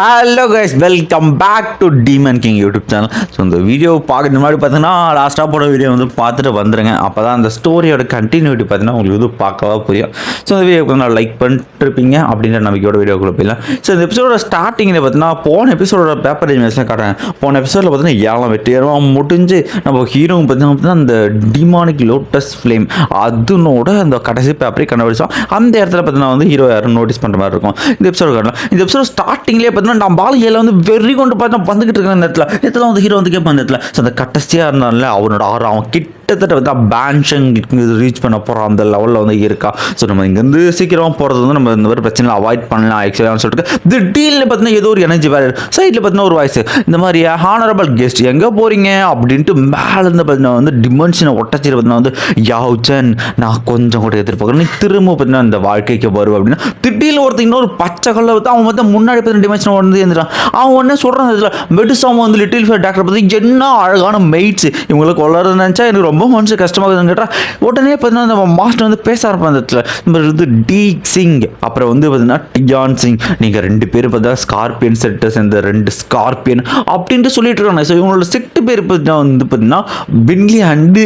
Hello guys welcome back to demon king YouTube channel so இந்த video பார்க்க முன்னாடி பார்த்தீங்கன்னா லாஸ்ட்டாக போன வீடியோ வந்து பார்த்துட்டு வந்துருங்க. அப்போ தான் அந்த ஸ்டோரியோட கண்டினியூட்டி பார்த்தீங்கன்னா உங்களுக்கு இது பார்க்கவா புரியும். ஸோ இந்த வீடியோ நான் லைக் பண்ணிட்டுருப்பீங்க அப்படின்ற நம்பிக்கையோட வீடியோக்குள்ளே போயிடலாம். ஸோ இந்த எபிசோட ஸ்டார்டிங்கில் பார்த்தீங்கன்னா போன எபிசோட பேப்பர் இமேஜ்லாம் காட்டுறேன். போன எபிசோடில் பார்த்தீங்கன்னா ஏழாம் வெற்றியரும் முடிஞ்சு நம்ம ஹீரோ பார்த்தீங்கன்னா அந்த டிமானிக் லோட்டஸ் ஃப்ளேம் அதனோட அந்த கடைசி பேப்பரை கண்டுபிடிச்சோம். அந்த இடத்துல பார்த்தீங்கன்னா வந்து ஹீரோ யாரும் நோட்டீஸ் பண்ணுற மாதிரி இருக்கும். இந்த எபிசோட காட்டலாம் இந்த எபிசோட ஸ்டார்டிங்லேயே பார்த்தீங்கன்னா நான் பாலகையில் வந்து வெறி கொண்டு பார்த்தா வந்துக்கிட்டு இருக்கிற நேரத்தில் இடத்துல. வந்து ஹீரோ வந்து கேட்பான் நேரத்தில் ஸோ அந்த கடைசியாக இருந்தால அவனோட ஆறு அவன் கிட்டத்தட்ட வந்து பேன்ஷன் ரீச் பண்ண போகிறோம் அந்த லெவலில் வந்து இருக்கா. ஸோ நம்ம இங்கேருந்து சீக்கிரமாக போகிறது வந்து நம்ம இந்த மாதிரி பிரச்சனை அவாய்ட் பண்ணலாம் ஆக்சுவலாக சொல்லிட்டு. திடீர்னு பார்த்தீங்கன்னா ஏதோ ஒரு எனர்ஜி வேறு சைடில் பார்த்தீங்கன்னா ஒரு வாய்ஸ் இந்த மாதிரி ஹானரபிள் கெஸ்ட் எங்கே போகிறீங்க அப்படின்ட்டு மேலேருந்து பார்த்தீங்கன்னா வந்து டிமென்ஷனை ஒட்டச்சிட்டு பார்த்தீங்கன்னா வந்து யாவுச்சன் நான் கொஞ்சம் கூட எதிர்பார்க்குறேன் நீ திரும்ப பார்த்தீங்கன்னா இந்த வாழ்க்கைக்கு வருவேன் அப்படின்னா. திடீர்னு ஒருத்தர் இன்னொரு பச்சை கல்ல வந்து அவன் வந்து முன்னாடி பார்த்தீங்கன்னா டிமென்ஷன் வந்து எழுந்துறான் அவன் ஒன்றே சொல்கிறான் இதில் மெடிசாம வந்து லிட்டில் ஃபேர் டாக்டர் பற்றி என்ன அழகான மெயிட்ஸ் இவங்களுக்கு வளர்றதுன்னு நினச்சா எனக்கு ரொம்ப ரொம்ப மனசு இருக்குதுன்னு கேட்டால் உடனே பார்த்தீங்கன்னா நம்ம மாஸ்டர் வந்து பேச ஆரம்பிப்பான் அந்த இடத்துல. இந்த வந்து டி சிங் அப்புறம் வந்து பார்த்தீங்கன்னா டியான் சிங். நீங்கள் ரெண்டு பேரும் பார்த்தா ஸ்கார்பியன் செட்டை சேர்ந்த ரெண்டு ஸ்கார்பியன் அப்படின்ட்டு சொல்லிட்டு இருக்காங்க. ஸோ இவங்களோட செட்டு பேர் பார்த்தீங்கன்னா வந்து பார்த்தீங்கன்னா பின்லி அண்டு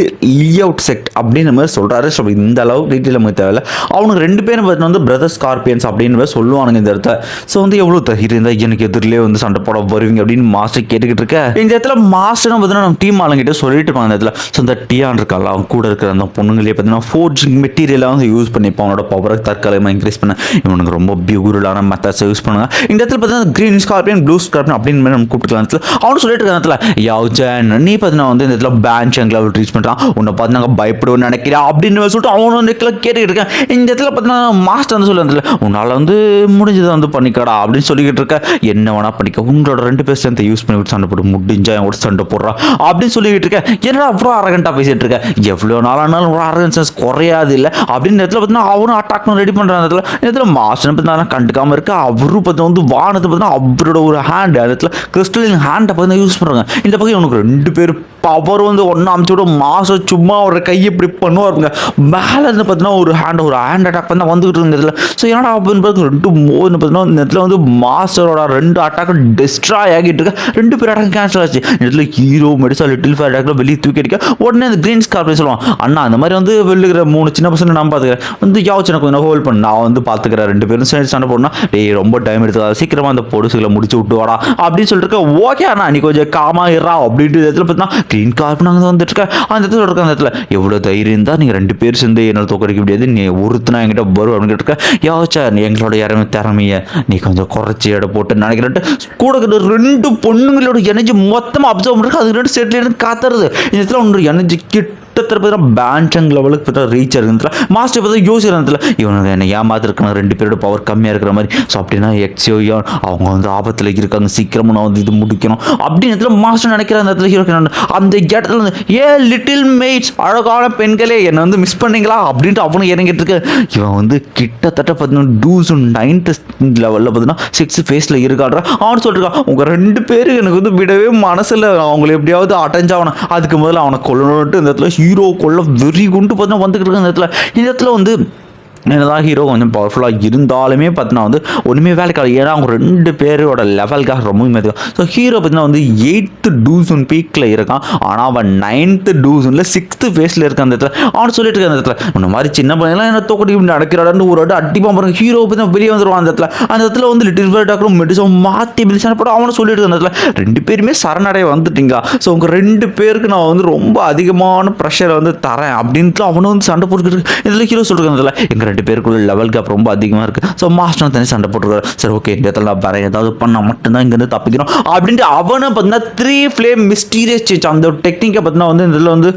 லியவுட் அவுட் செட் அப்படின்னு மாதிரி சொல்கிறாரு ஸோ இந்த அளவுக்கு டீட்டெயில் நமக்கு தேவையில்ல. அவனுக்கு ரெண்டு பேரும் பார்த்தீங்கன்னா வந்து பிரதர் ஸ்கார்பியன்ஸ் அப்படின்னு மாதிரி சொல்லுவானுங்க இந்த இடத்துல. ஸோ வந்து எவ்வளோ தைரியம் இருந்தால் எனக்கு எதிரிலே வந்து சண்டை போட வருவீங்க அப்படின்னு மாஸ்டர் கேட்டுக்கிட்டு இருக்க. இந்த இடத்துல மாஸ்டரும் பார்த்தீங்கன்னா நம்ம டீம் ஆளுங்கிட்ட சொல்லிட்டு இருப்பாங்க இந்த இடத்துல. ஸோ இந்த டியான் இருக்கால அவன் கூட இருக்கிற அந்த பொண்ணுங்களே பார்த்தீங்கன்னா ஃபோர்ஜிங் மெட்டீரியலாக வந்து யூஸ் பண்ணிப்பான். அவனோட பவரை தற்காலிகமாக இன்க்ரீஸ் பண்ண. இவனுக்கு ரொம்ப பியூரலான மெத்தட்ஸை யூஸ் பண்ணுங்க. இந்த இடத்துல பார்த்தீங்கன்னா க்ரீன் ஸ்கார்பியன் ப்ளூ ஸ்கார்பியன் அப்படின்னு மாதிரி நம்ம கூப்பிட்டுக்கலாம். இடத்துல அவனு சொல்லிட்டு இருக்க இடத்துல யாவுச்சன் நீ பார்த்தீங்கன்னா வந்து இந்த இடத்துல பேங்க் எங்களை ரீச் பண்ணுறான் உன்னை பார்த்து நாங்கள் பயப்படுவோம் நினைக்கிறேன் அப்படின்னு சொல்லிட்டு அவனு வந்து இடத்துல கேட்டுக்கிட்டு இருக்கேன். இந்த இடத்துல பார்த்தீங்கன்னா மாஸ்டர் வந்து சொல்லி உன்னால் வந்து முடிஞ்சதை வந்து பண்ணிக்கடா அப்படின்னு சொல்லிக்கிட்டு இருக்க. என்ன வேணா பண்ணிக்க. உங்களோட ரெண்டு பேர் சேர்ந்து யூஸ் பண்ணி விட்டு சண்டை போட்டு முடிஞ்சா என் சண்டை போடுறா அப்படின்னு சொல்லிக்கிட்டு இருக்கேன் என்னடா அவ்வளோ அரகண்டாக பேசிட்டு இருக்க எவ்வளோ நாளானாலும் ஒரு அரகன்சன்ஸ் குறையாது இல்லை. அப்படின்னு இடத்துல பார்த்தீங்கன்னா அவரும் அட்டாக் ரெடி பண்ணுற இடத்துல. இடத்துல மாஸ்டர் பார்த்தீங்கன்னா கண்டுக்காம இருக்க அவரும் பார்த்தா வந்து வானத்தை பார்த்தீங்கன்னா அவரோட ஒரு ஹேண்ட் இடத்துல கிறிஸ்டலின் ஹேண்டை பார்த்தீங்கன்னா யூஸ் பண்ணுறாங்க இந்த பக்கம் இவனுக்கு ரெண்டு பேர் பவர் வந்து ஒன்றா அமுச்சு விட மாதம் சும்மா ஒரு கையை இப்படி பண்ணுவாருங்க. மேலே இருந்து பார்த்தீங்கன்னா ஒரு ஹேண்ட் ஒரு ஹேண்ட் அட்டாக் பண்ணி வந்துகிட்டு இருந்ததுல ஸோ ஏன்னா அப்படின்னு பார்த்து ரெண்டு மூணு பார்த்தீங்கன்னா இந்த இடத்துல வந்து மாஸ்டரோட ரெண்டு அட்டாக் டிஸ்ட்ராய் ஆகிட்டு இருக்க. ரெண்டு பேர் அட்டாக் கேன்சல் ஆச்சு. இந்த இடத்துல ஹீரோ மெடிசா லிட்டில் ஃபேர் அட்டாக்ல வெளியே தூக்கி அடிக்க. உடனே அந்த கிரீன் ஸ்கார்பியன் சொல்லுவான். அண்ணா அந்த மாதிரி வந்து வெளிக்கிற மூணு சின்ன பசங்க நான் பார்த்துக்கிறேன் வந்து யாவ் சின்ன கொஞ்சம் ஹோல்ட் பண்ணு. நான் வந்து பார்த்துக்கிறேன் ரெண்டு பேரும் சேர்ந்து சண்டை போடணும் டேய் ரொம்ப டைம் எடுத்துக்காது. சீக்கிரமாக அந்த பொடுசுகளை முடிச்சு விட்டு வாடா. அப்படின்னு சொல்லிட்டு இருக்க ஓகே அண்ணா நீ கொஞ்சம் காமா இருறா அப்படின்ட்டு இடத்துல பார்த்தீங்கன்னா கிரீன் கார்ப் நாங்கள் வந்துட்டு இருக்க. அந்த இடத்துல இருக்க அந்த இடத்துல எவ்வளோ தைரியம் இருந்தால் நீங்கள் ரெண்டு பேர் சேர்ந்து என்னால் தோக்கடிக்க முடியாது. நீ ஒருத்தனா என்கிட்ட வரும். அப்படின்னு கேட்டுருக்க யோசிச்சா நீ எங்களோட இறமை திறமைய நீ கொஞ்சம் குறைச்சி எடை போட்டு நினைக்கிறேன்ட்டு கூட இருக்கிற ரெண்டு பொண்ணுங்களோட எனர்ஜி மொத்தமாக அப்சர்வ் பண்ணுறது அதுக்கு ரெண்டு செட்டில் இருந்து காத்துறது. இந்த இடத்துல ஒன்று எனர்ஜி கிட்ட கிட்டத்தட்ட பார்த்தீங்கன்னா பேன்சங் லெவலுக்கு பார்த்தா ரீச் ஆகுதுல மாஸ்டர் பார்த்தா யோசிக்கிறதுல இவனுக்கு என்ன ஏமாத்திருக்காங்க. ரெண்டு பேரோட பவர் கம்மியாக இருக்கிற மாதிரி. ஸோ அப்படின்னா எக்ஸியோ அவங்க வந்து ஆபத்தில் இருக்காங்க. சீக்கிரமாக நான் வந்து இது முடிக்கணும். அப்படின்னு மாஸ்டர் நினைக்கிற அந்த இடத்துல ஹீரோ அந்த இடத்துல வந்து ஏ லிட்டில் மேட்ஸ் அழகான பெண்களே என்னை வந்து மிஸ் பண்ணீங்களா? அப்படின்ட்டு அவனும் இறங்கிட்டு இருக்கு. இவன் வந்து கிட்டத்தட்ட பார்த்தீங்கன்னா டூஸ் நைன்த் லெவலில் பார்த்தீங்கன்னா சிக்ஸ் ஃபேஸில் இருக்காடுற அவன் சொல்லிருக்கான் உங்கள் ரெண்டு பேரும் எனக்கு வந்து விடவே மனசில் அவங்களை எப்படியாவது அட்டென்ட் ஆகணும் அதுக்கு முதல்ல அவனை கொல்லணுன்ட்டு இந்த இடத்துல ஹீரோ கொள்ள வெறி கொண்டு பார்த்தீங்கன்னா வந்துக்கிட்டு இருக்க இந்த இடத்துல இந்த இடத்துல வந்து என்னதான் ஹீரோ கொஞ்சம் பவர்ஃபுல்லாக இருந்தாலுமே பார்த்தீங்கன்னா வந்து ஒன்றுமே வேலை கிடையாது. ஏன்னா அவங்க ரெண்டு பேரோட லெவலுக்காக ரொம்ப மேதுக்காக ஸோ ஹீரோ பார்த்தீங்கன்னா வந்து எயித்து டூசன் பீக்கில் இருக்கான். ஆனால் அவன் நைன்த்து டூசனில் சிக்ஸ்த்து ஃபேஸில் இருக்க அந்த இடத்துல. அவன் சொல்லிட்டு இருக்க அந்த இடத்துல இந்த மாதிரி சின்ன பையன்லாம் என்ன தோக்கடி நடக்கிறாடான்னு ஒரு அடி அடிப்பான் பாருங்க. ஹீரோ பார்த்தீங்கன்னா வெளியே வந்துடுவான் அந்த இடத்துல. அந்த இடத்துல வந்து லிட்டில் ஃபேர் டாக்டரும் மெடிசன் மாற்றி மெடிசன் போட அவனை சொல்லிட்டு இருக்க அந்த இடத்துல. ரெண்டு பேருமே சரணடைய வந்துட்டீங்க. ஸோ உங்கள் ரெண்டு பேருக்கு நான் வந்து ரொம்ப அதிகமான ப்ரெஷரை வந்து தரேன். அப்படின்ட்டு அவனும் வந்து சண்டை போட்டுக்கிட்டு இதில் ஹீரோ சொல்லிருக்காங்க இதில் எங்கள் ரெண்டு பேருக்குள்ள லெவல் கேப் ரொம்ப அதிகமாக இருக்குது ஸோ மாஸ்டர் தனி சண்டை போட்டுருக்காரு. சரி ஓகே இந்த இடத்துல நான் ஏதாவது பண்ணால் மட்டும்தான் இங்கேருந்து தப்பிக்கணும் அப்படின்ட்டு அவனை பார்த்தீங்கன்னா த்ரீ ஃப்ளேம் மிஸ்டீரியஸ் சேஞ்ச் அந்த டெக்னிக்கை பார்த்தீங்கன்னா வந்து இந்த இதில் வந்து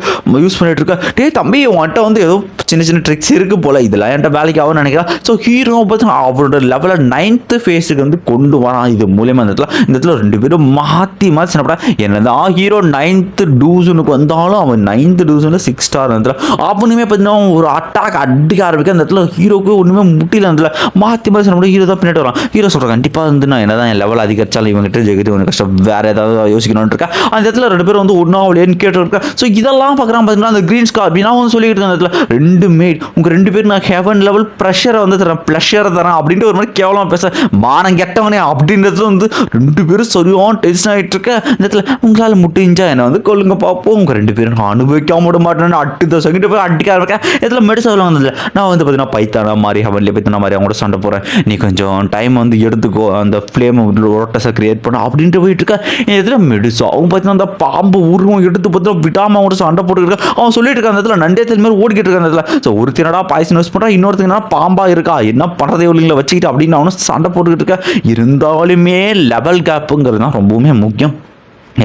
யூஸ் பண்ணிட்டு இருக்கா டே தம்பி உன்கிட்ட வந்து ஏதோ சின்ன சின்ன ட்ரிக்ஸ் இருக்குது போல். இதெல்லாம் என்கிட்ட வேலைக்கு ஆகும்னு நினைக்கிறான் ஸோ ஹீரோ பார்த்தீங்கன்னா அவரோட லெவலில் நைன்த்து ஃபேஸுக்கு வந்து கொண்டு வரான். இது மூலியமாக இந்த இடத்துல இந்த இடத்துல ரெண்டு பேரும் மாற்றி மாற்றி சண்டை என்னதான் ஹீரோ நைன்த்து டூசனுக்கு வந்தாலும் அவன் நைன்த்து டூசனில் சிக்ஸ் ஸ்டார் இடத்துல. அவனுமே பார்த்தீங்கன்னா ஒரு அட்டாக் அடிக்க ஆரம்பிக்க அந்த இடத்துல ஹீரோக்கு ஒன்றுமே முட்டியில் அந்த மாற்றி மாற்றி நம்ம ஹீரோ தான் பின்னாடி வரான். ஹீரோ சொல்கிறேன் கண்டிப்பாக வந்து நான் என்ன தான் என் லெவல் அதிகரிச்சாலும் இவங்ககிட்ட ஜெயிக்கிறது உனக்கு கஷ்டம். வேறு ஏதாவது யோசிக்கணும்னு இருக்கா? அந்த இடத்துல ரெண்டு பேரும் வந்து ஒன்றா அவளேன்னு கேட்டு இருக்கா. ஸோ இதெல்லாம் பார்க்குறான் பார்த்தீங்கன்னா அந்த க்ரீன் ஸ்கார் நான் வந்து சொல்லிட்டு இருக்கேன் அந்த இடத்துல ரெண்டு மேட் உங்கள் ரெண்டு பேரும் நான் ஹெவன் லெவல் ப்ரெஷரை வந்து தரேன். ப்ளஷரை தரேன். அப்படின்ட்டு ஒரு மாதிரி கேவலமாக பேச மானம் கெட்டவனே. அப்படின்றதுல வந்து ரெண்டு பேரும் சரியான டென்ஷன் ஆகிட்டு இருக்க. இந்த இடத்துல உங்களால் முடிஞ்சா என்னை வந்து கொள்ளுங்க பார்ப்போம் உங்கள் ரெண்டு பேரும் அனுபவிக்காம விட மாட்டேன்னு அட்டு தோசை கிட்ட போய் அடிக்க இருக்கேன் இதில் மெடிசல் வந்ததில்லை நான் வந்து பார்த்தீங்கன்னா பைத்தானா மாதிரி ஹவன்லி பைத்தானா மாதிரி அவங்க கூட சண்டை போகிறேன் நீ கொஞ்சம் டைம் வந்து எடுத்துக்கோ அந்த ஃப்ளேம் ரோட்டஸை கிரியேட் பண்ண அப்படின்ட்டு போயிட்டு இருக்கேன் இந்த இடத்துல மெடிசா பார்த்தீங்கன்னா அந்த பாம்பு உருவம் எடுத்து பார்த்தா விடாமல் அவங்க கூட சண்டை போட்டுக்கிட்டு அவன் சொல்லிட்டு இருக்க அந்த இடத்துல நண்டே மாதிரி ஓடிக்கிட்டு இருக்க அந்த இடத்துல. ஸோ ஒருத்தினடா பாய்சன் யூஸ் பண்ணுறான் இன்னொருத்தனா பாம்பா இருக்கா என்ன பண்ணுறது இல்லைங்களா வச்சுக்கிட்டு அப்படின்னு அவனும் சண்டை போட்டுக்கிட்டு இருக்க. இருந்தாலுமே லெவல் கேப்புங்கிறது தான் ரொம்பவுமே முக்கியம்.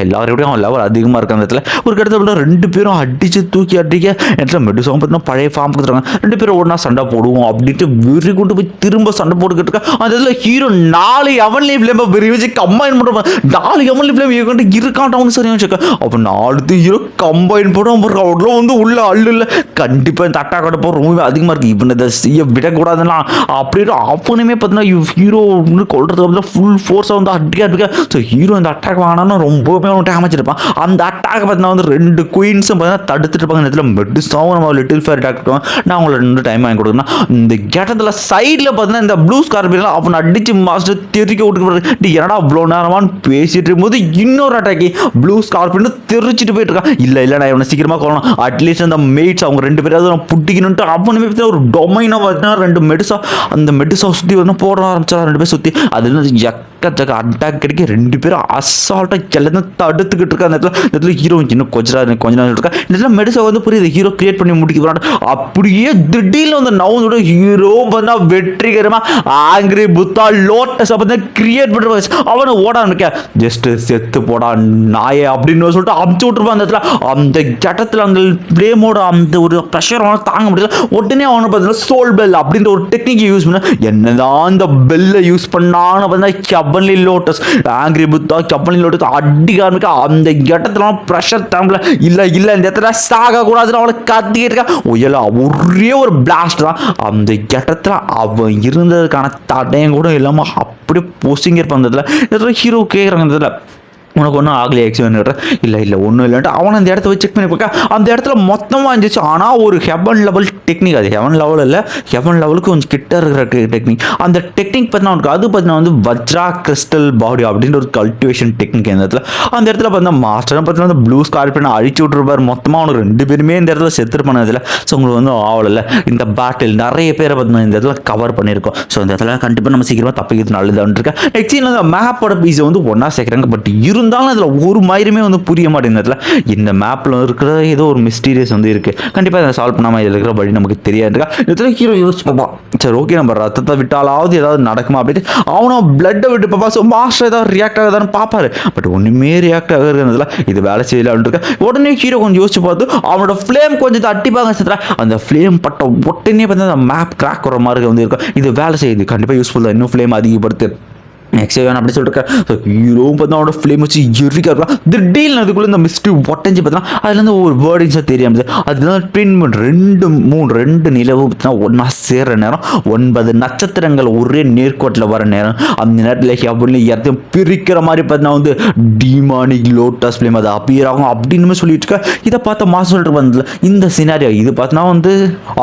எல்லாரோடையும் அவன் லெவல் அதிகமாக இருக்க அந்த இடத்துல ஒரு இடத்துல ரெண்டு பேரும் அடித்து தூக்கி அடிக்க இடத்துல மெடுசாவும் பார்த்தீங்கன்னா பழைய ஃபார்ம் கொடுத்துருக்காங்க. ரெண்டு பேரும் ஒன்றா சண்டை போடுவோம் அப்படின்ட்டு வெறி கொண்டு போய் திரும்ப சண்டை போட்டுக்கிட்டு இருக்கா. அந்த இடத்துல ஹீரோ நாலு எவன்லி ஃபிளேமை பெரிய வச்சு கம்பைன் பண்ணுறான் நாலு எவன்லி ஃபிளேம் இவங்கிட்ட இருக்கான்ட்டு சரியாக வச்சுக்க. அப்போ நாலு ஹீரோ கம்பைன் போடுவோம் அவ்வளோ வந்து உள்ள அள்ளு இல்லை கண்டிப்பாக இந்த அட்டாக் போகிற ரொம்பவே அதிகமாக இருக்குது இவனை இதை செய்ய விடக்கூடாதுன்னா அப்படின்னு அப்பனுமே பார்த்தீங்கன்னா ஹீரோ கொள்றதுக்கு ஃபுல் ஃபோர்ஸாக வந்து அடிக்க அடிக்க. ஸோ ஹீரோ இந்த அட்டாக் வாங்கினா ரொம்ப அவன் டேமேஜ் இருப்பான் அந்த அட்டாக் பார்த்தீங்கன்னா வந்து ரெண்டு குயின்ஸும் பார்த்தீங்கன்னா தடுத்துட்டு இருப்பாங்க. இந்த இடத்துல மெடிசாவும் நம்ம லிட்டில் ஃபேர் டாக்டர் நான் அவங்கள ரெண்டு டைம் வாங்கி கொடுக்கணும் இந்த கேட்டத்தில் சைடில் பார்த்தீங்கன்னா இந்த ப்ளூ ஸ்கார்பியன் அவனை அடித்து மாஸ்டர் தெறிக்க விட்டு டி என்னடா அவ்வளோ நேரமான்னு பேசிட்டு இருக்கும்போது இன்னொரு அட்டாக்கி ப்ளூ ஸ்கார்பியன் தெரிச்சிட்டு போயிட்டு இருக்கான். இல்லை இல்லை நான் இவனை சீக்கிரமாக கொள்ளணும் அட்லீஸ்ட் அந்த மேட்ஸ் அவங்க ரெண்டு பேராவது நான் புட்டிக்கணுன்ட்டு அவனுமே ஒரு டொமைனாக பார்த்தீங்கன்னா ரெண்டு மெடிசா அந்த மெடிசா சுற்றி வந்து போட ஆரம்பிச்சா ரெண்டு பேர் சுற்றி அது எக் எக்கச்சக்க அட்டாக் கிடைக்க ரெண்டு பேரும் அசால்ட்டாக எல்லாத்தையும் தடுத்துக்கிட்டு இருக்கா அந்த இடத்துல இந்த இடத்துல ஹீரோ இன்னும் கொஞ்ச நேரம் கொஞ்ச நேரம் இருக்கா இந்த இடத்துல மெடிசா வந்து புரியுது ஹீரோ கிரியேட் பண்ணி முடிக்க போறாங்க அப்படியே திடீர்னு வந்து நவுனோட ஹீரோ பார்த்தா வெற்றிகரமா ஆங்கிரி புத்தா லோட்டஸ் பார்த்தா கிரியேட் பண்ணுற அவனை ஓட இருக்கேன் ஜஸ்ட் செத்து போடா நாயே அப்படின்னு சொல்லிட்டு அமுச்சு விட்டுருப்பான் அந்த இடத்துல. அந்த கட்டத்தில் அந்த ஃப்ளேமோட அந்த ஒரு ப்ரெஷர் அவனை தாங்க முடியல. உடனே அவனை பார்த்தீங்கன்னா சோல் பெல் அப்படின்ற ஒரு டெக்னிக்கை யூஸ் பண்ண. என்னதான் அந்த பெல்லை யூஸ் பண்ணான்னு பார்த்தீங்கன்னா கபன்லி லோட்டஸ் ஆங்கிரி புத்தா கபன்லி லோட்டஸ் அடிக்க ஆரம்பிக்க அந்த இடத்துல ப்ரெஷர் தாங்கல இல்லை இல்லை இந்த இடத்துல சாக கூடாதுன்னு அவளை கத்திக்கிட்டு இருக்கா. ஒயல ஒரே ஒரு பிளாஸ்ட் தான். அந்த இடத்துல அவன் இருந்ததுக்கான தடையும் கூட இல்லாமல் அப்படியே போஸ்டிங் இருப்பான் அந்த இந்த இடத்துல ஹீரோ கேட்குறாங்க இந்த இடத்துல. உனக்கு ஒன்றும் ஆகலையே எக்ஸிவன் இல்லை இல்லை ஒன்றும் இல்லைன்ட்டு அவன் அந்த இடத்த போய் செக் பண்ணி பார்க்க அந்த இடத்துல மொத்தமாக இருந்துச்சு. ஆனால் ஒரு ஹெவன் லெவல் டெக்னிக் அது ஹெவன் லெவல் இல்லை ஹெவன் லெவலுக்கு கொஞ்சம் கிட்ட இருக்கிற டெக்னிக் அந்த டெக்னிக் பார்த்தீங்கன்னா உனக்கு அது பார்த்தீங்கன்னா வந்து வஜ்ரா கிறிஸ்டல் பாடி அப்படின்ற ஒரு கல்டிவேஷன் டெக்னிக் அந்த இடத்துல. அந்த இடத்துல பார்த்தா மாஸ்டர் பார்த்தீங்கன்னா அந்த ப்ளூ ஸ்கார்பியனை அழிச்சு விட்ருப்பார் மொத்தமாக அவனுக்கு ரெண்டு பேருமே இந்த இடத்துல செத்துருப்பான இதில் ஸோ உங்களுக்கு வந்து ஆவலில் இந்த பேட்டில் நிறைய பேரை பார்த்தீங்கன்னா இந்த இடத்துல கவர் பண்ணியிருக்கோம். ஸோ இந்த இடத்துல கண்டிப்பாக நம்ம சீக்கிரமாக தப்பிக்கிறது நல்லதுன்னு இருக்கேன். நெக்ஸ்ட் இந்த மேப்போட பீஸை வந்து ஒன்றா சேர்க்குறாங்க. பட் இரு இருந்தாலும் அதில் ஒரு மயிருமே வந்து புரிய மாட்டேங்குது. இந்த மேப்பில் இருக்கிற ஏதோ ஒரு மிஸ்டீரியஸ் வந்து இருக்குது கண்டிப்பாக அதை சால்வ் பண்ணாமல் இதில் இருக்கிற வழி நமக்கு தெரியாது. இருக்கா இதில் ஹீரோ யோசிச்சு பார்ப்பான் சரி ஓகே நம்ம ரத்தத்தை விட்டாலாவது ஏதாவது நடக்குமா அப்படின்ட்டு அவனும் பிளட்டை விட்டு பார்ப்பா ஸோ மாஸ்டர் ஏதாவது ரியாக்ட் ஆகுதான்னு பார்ப்பாரு. பட் ஒன்றுமே ரியாக்ட் ஆகுறதுல இது வேலை செய்யல இருக்க உடனே ஹீரோ கொஞ்சம் யோசிச்சு பார்த்து அவனோட ஃப்ளேம் கொஞ்சம் தட்டிப்பாங்க சத்ரா. அந்த ஃப்ளேம் பட்ட உடனே பார்த்து அந்த மேப் கிராக் வர மாதிரி வந்து இருக்கும். இது வேலை செய்யுது. கண்டிப்பாக யூஸ்ஃபுல் தான். இன்னும் ஃப்ளேம் அதிகப்படுத்து. நெக்ஸ்ட் நான் அப்படி சொல்லிட்டு ஹீரோவும் பார்த்தா அவனோட ஃப்ளேம் வச்சு எரிக்க இருக்கலாம் திடீர்னு அதுக்குள்ளே இந்த மிஸ்டி ஒட்டஞ்சு பார்த்தா அதுலேருந்து ஒரு வேர்டிங்ஸாக தெரியாமல் அதுதான் ட்வின் ரெண்டு மூணு ரெண்டு நிலவும் பார்த்தீங்கன்னா ஒன்றா சேர்கிற நேரம் ஒன்பது நட்சத்திரங்கள் ஒரே நேர்கோட்டில் வர நேரம். அந்த நேரத்தில் அப்படின்னு எல்லாத்தையும் பிரிக்கிற மாதிரி பார்த்தீங்கன்னா வந்து டிமானிக் லோட்டஸ் ஃப்ளேம் அது அப்பியர் ஆகும் அப்படின்னு சொல்லிட்டு இருக்க. இதை பார்த்த மாதம் சொல்லிட்டு வந்ததில்ல இந்த சினாரியோ இது பார்த்தீங்கன்னா வந்து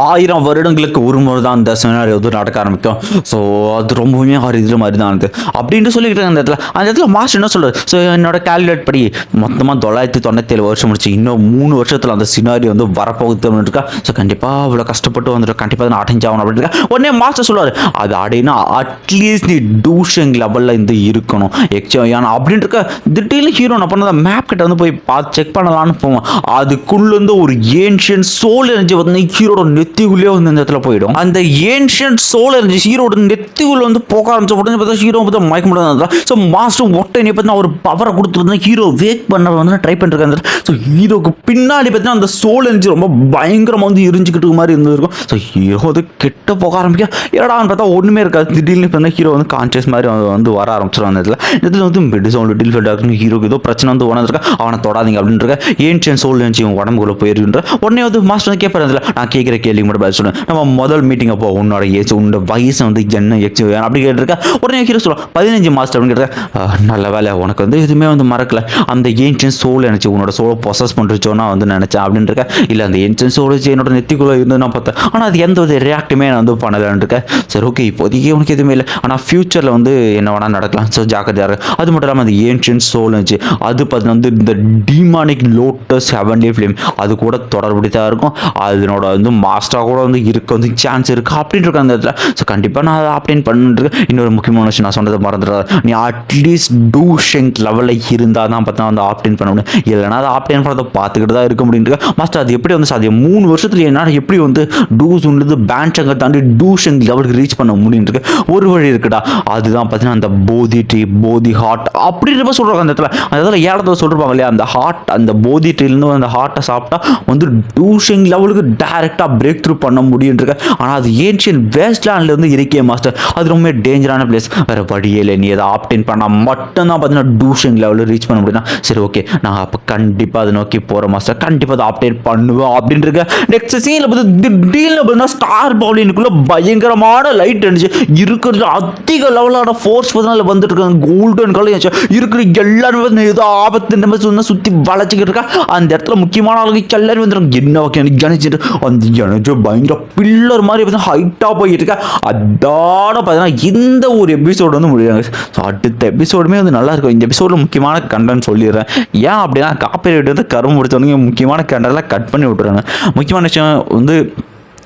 ஆயிரம் வருடங்களுக்கு ஒரு முறை தான் அந்த சினாரியோ வந்து நடக்க ஆரம்பிக்கும். ஸோ அது ரொம்பவுமே ஒரு மாதிரி தான் இருக்குது அப்படின்ட்டு சொல்லிக்கிட்டு அந்த இடத்துல. அந்த இடத்துல மாஸ்டர் என்ன சொல்கிறார் ஸோ என்னோட கால்குலேட் படி மொத்தமாக தொள்ளாயிரத்தி தொண்ணூத்தேழு வருஷம் முடிச்சு இன்னும் மூணு வருஷத்தில் அந்த சினாரி வந்து வரப்போகுதுன்னு இருக்கா ஸோ கண்டிப்பாக அவ்வளோ கஷ்டப்பட்டு வந்துடும் கண்டிப்பாக நான் அடைஞ்சாகணும் அப்படின்னு இருக்கா. உடனே மாஸ்டர் சொல்லுவார் அது அடையினா அட்லீஸ்ட் நீ டூஷங் லெவலில் இந்த இருக்கணும். எக்ஸோ ஏன்னா அப்படின்ட்டு இருக்க. திடீர்னு ஹீரோ என்ன பண்ண மேப் கிட்ட வந்து போய் பார்த்து செக் பண்ணலான்னு போவோம். அதுக்குள்ளேருந்து ஒரு ஏன்ஷியன் சோல் எனர்ஜி வந்து ஹீரோட நெத்திக்குள்ளேயே வந்து இந்த இடத்துல போயிடும். அந்த ஏன்ஷியன் சோல் எனர்ஜி ஹீரோட நெத்திக்குள்ளே வந்து போக ஆரம்பிச்ச உடனே பார்த்தா ஹீரோ பார்த்தா மயக்க முடியாது ஸோ மாஸ்டர் ஒட்டனே பார்த்தீங்கன்னா ஒரு பவரை கொடுத்துருந்தா ஹீரோ வேக் பண்ண வந்து ட்ரை பண்ணிருக்காங்க ஸோ ஹீரோக்கு பின்னாடி பார்த்தீங்கன்னா அந்த சோல் எனர்ஜி ரொம்ப பயங்கரமாக வந்து எரிஞ்சுக்கிட்டு இருக்க மாதிரி இருந்திருக்கும். ஸோ ஹீரோ வந்து கெட்ட போக ஆரம்பிக்க ஏடான்னு பார்த்தா ஒன்றுமே இருக்காது. திடீர்னு பார்த்தா ஹீரோ வந்து கான்சியஸ் மாதிரி வந்து- வந்து வர ஆரம்பிச்சிடும் அந்த இடத்துல. இதில் வந்து மெடிசோல் சவுண்ட் லிட்டில் டாக்டர் ஹீரோக்கு ஏதோ பிரச்சனை வந்து உணர்ந்துருக்கா? அவனை தொடாதீங்க அப்படின்ற ஏன்ஷியன் சோல் எனர்ஜி உடம்புக்குள்ளே உடம்புக்குள்ள போயிருன்ற உடனே வந்து மாஸ்டர் வந்து கேட்பாரு அதில் நான் கேட்குற கேள்வி மட்டும் பதில் சொல்லுவேன் நம்ம முதல் மீட்டிங் அப்போ உன்னோட ஏஜ் உன்னோட வயசு வந்து என்ன எக்ஸ் அப்படி கேட்டிருக்கா. உடனே ஹீரோ சொல்லுவான் பதினஞ்சு மாஸ்டர் அப்படின்னு கேட்டால் நல்ல வேலை. உனக்கு வந்து எதுவுமே வந்து மறக்கல. அந்த ஏன்ஷியன் சோல் நினச்சி உன்னோட சோலை ப்ரொசஸ் பண்ணுறச்சோன்னா வந்து நினச்சேன் அப்படின்னு இருக்கேன் இல்லை அந்த ஏன்ஷியன் சோல் வச்சு என்னோட நெத்திக்குள்ளே இருந்து நான் பார்த்தேன். ஆனால் அது எந்த ஒரு ரியாக்ட்டுமே நான் வந்து பண்ணலான்னு இருக்கேன் சரி ஓகே இப்போதைக்கு உனக்கு எதுவுமே இல்லை. ஆனால் ஃப்யூச்சரில் வந்து என்ன வேணால் நடக்கலாம். ஸோ ஜாக்கிரதையாக அது மட்டும் இல்லாமல் அந்த ஏன்ஷியன் சோல் இருந்துச்சு அது பார்த்தீங்கன்னா வந்து இந்த டிமானிக் லோட்டஸ் ஹெவன்லி ஃபிலிம் அது கூட தொடர்புடைய தான் இருக்கும். அதனோட வந்து மாஸ்டராக கூட வந்து இருக்க வந்து சான்ஸ் இருக்குது அப்படின்ட்டு இருக்க அந்த இடத்துல. ஸோ கண்டிப்பாக நான் அதை ஆப்டேன் பண்ணிட்டு இன்னொரு முக்கியமான விஷயம் நான் சொன்னதை மறந்துடுறாரு நீ அட்லீஸ்ட் டூ ஷெங்க் லெவலில் இருந்தால் தான் பார்த்தா வந்து ஆப்டேன் பண்ண முடியும். இல்லைனா அதை ஆப்டேன் பண்ணுறதை பார்த்துக்கிட்டு தான் இருக்க முடியும் மாஸ்டர் அது எப்படி வந்து சாத்தியம்? மூணு வருஷத்துல என்னால் எப்படி வந்து டூஸ் உண்டு பேண்ட் ஷங்கை தாண்டி டூ ஷெங்க் லெவலுக்கு ரீச் பண்ண முடியும் ஒரு வழி இருக்குடா. அதுதான் பார்த்தீங்கன்னா அந்த போதி ட்ரீ போதி ஹார்ட் அப்படின்றப்ப சொல்கிறாங்க அந்த இடத்துல. அந்த இடத்துல ஏழத்தை சொல்லிருப்பாங்க இல்லையா? அந்த ஹார்ட் அந்த போதி ட்ரீலேருந்து அந்த ஹார்ட்டை சாப்பிட்டா வந்து டூஷிங் லெவலுக்கு டேரெக்டாக பிரேக் த்ரூ பண்ண முடியுன்றிருக்க ஆனால் அது ஏன்ஷியன் வேஸ்ட்லேண்ட்லேருந்து இருக்கே மாஸ்டர் அது ரொம்ப டேஞ்சரான பிளேஸ் வேறு வழியே இல்லை நீ அதை ஆப்டின் பண்ணால் மட்டும்தான் பார்த்தீங்கன்னா டூஷிங் லெவலில் ரீச் பண்ண முடியும்னா சரி ஓகே நான் அப்போ கண்டிப்பாக அதை நோக்கி போகிற மாஸ்டர் கண்டிப்பாக அதை ஆப்டேட் பண்ணுவேன் அப்படின்ட்டு நெக்ஸ்ட் சீனில் பார்த்து திடீர்னு பார்த்தீங்கன்னா ஸ்டார் பவுலினுக்குள்ளே பயங்கரமான லைட் இருந்துச்சு. இருக்கிறது அதிக லெவலான ஃபோர்ஸ் பார்த்தீங்கன்னா வந்துட்டு இருக்காங்க கோல்டன் கலர் இருக்கிற எல்லாருமே ஏதோ ஆபத்து நம்ம சொன்னால் சுற்றி வளைச்சிக்கிட்டு இருக்கா. அந்த இடத்துல முக்கியமான ஆளுங்க எல்லாரும் வந்துடும் என்ன ஓகே எனக்கு கணிச்சிட்டு? அந்த எனக்கு பயங்கர பில்லர் மாதிரி பார்த்தீங்கன்னா ஹைட்டாக போயிட்டு இருக்கா. அதான பார்த்தீங்கன்னா இந்த ஒரு எபிசோடு வந்து முடியாங்க ஸோ அடுத்த எபிசோடுமே வந்து நல்லா இருக்கும் இந்த எபிசோடில் முக்கியமான கண்டென்ட் சொல்லிடுறேன். ஏன் அப்படின்னா காப்பிரைட் வந்து கரும்பு முடிச்சவங்க முக்கியமான கண்டென்ட்லாம் கட் பண்ணி விட்டுறாங்க. முக்கியமான விஷயம் வந்து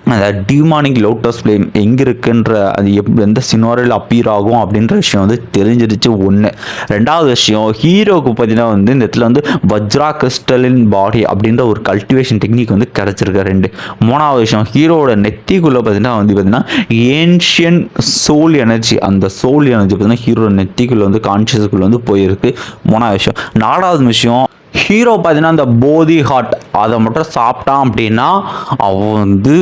அந்த டியூமானிக் லோட்டஸ் ஃப்ளேம் எங்கே இருக்குன்ற அது எப் எந்த சினாரியில் அப்பீர் ஆகும் அப்படின்ற விஷயம் வந்து தெரிஞ்சிருச்சு ஒன்று ரெண்டாவது விஷயம் ஹீரோவுக்கு பார்த்தீங்கன்னா வந்து இந்த இடத்துல வந்து வஜ்ரா கிறிஸ்டலின் பாடி அப்படின்ற ஒரு கல்டிவேஷன் டெக்னிக் வந்து கிடச்சிருக்கு. ரெண்டு. மூணாவது விஷயம் ஹீரோவோட நெத்திக்குள்ளே பார்த்தீங்கன்னா வந்து பார்த்தீங்கன்னா ஏன்ஷியன் சோல் எனர்ஜி அந்த சோல் எனர்ஜி பார்த்தீங்கன்னா ஹீரோட நெத்திக்குள்ளே வந்து கான்ஷியஸுக்குள்ளே வந்து போயிருக்கு. மூணாவது விஷயம். நாலாவது விஷயம் ஹீரோ பார்த்தீங்கன்னா அந்த போதி ஹாட் அதை மட்டும் சாப்பிட்டான் அப்படின்னா அவன் வந்து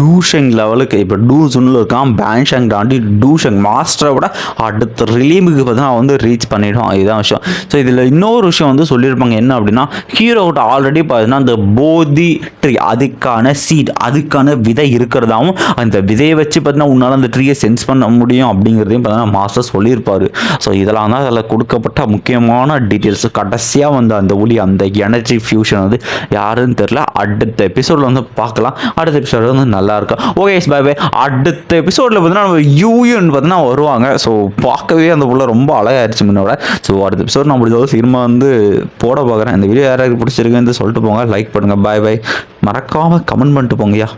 டூஷங் லெவலுக்கு இப்போ டூசுன்னு இருக்கான் பேன்ஷங் தாண்டி டூஷங் மாஸ்டரை விட அடுத்த ரிலீமுக்கு பார்த்தீங்கன்னா அவன் வந்து ரீச் பண்ணிவிடுவான் இதுதான் விஷயம். ஸோ இதில் இன்னொரு விஷயம் வந்து சொல்லியிருப்பாங்க என்ன அப்படின்னா ஹீரோக்கிட்ட ஆல்ரெடி பார்த்தீங்கன்னா அந்த போதி ட்ரீ அதுக்கான சீட் அதுக்கான விதை இருக்கிறதாவும் அந்த விதையை வச்சு பார்த்தீங்கன்னா உன்னால் அந்த ட்ரீயை சென்ஸ் பண்ண முடியும் அப்படிங்கிறதையும் பார்த்தீங்கன்னா மாஸ்டர் சொல்லியிருப்பார். ஸோ இதெல்லாம் தான் அதில் கொடுக்கப்பட்ட முக்கியமான டீட்டெயில்ஸ் கடைசியாக வந்து அந்த ஒளி அந்த எனர்ஜி ஃபியூஷன் வந்து யார் யாருன்னு தெரில அடுத்த எபிசோடில் வந்து பார்க்கலாம். அடுத்த எபிசோடு வந்து நல்லா இருக்கும் ஓகே பை பை அடுத்த எபிசோடில் பார்த்தீங்கன்னா நம்ம யூஎன் பார்த்தீங்கன்னா வருவாங்க. ஸோ பார்க்கவே அந்த புள்ள ரொம்ப அழகாயிருச்சு முன்னோட. ஸோ அடுத்த எபிசோட் நான் முடிஞ்சளவு சினிமா வந்து போட பார்க்குறேன். இந்த வீடியோ யாராவது பிடிச்சிருக்குன்னு சொல்லிட்டு போங்க. லைக் பண்ணுங்கள் பாய் பாய் மறக்காமல் கமெண்ட் பண்ணிட்டு போங்கய்யா.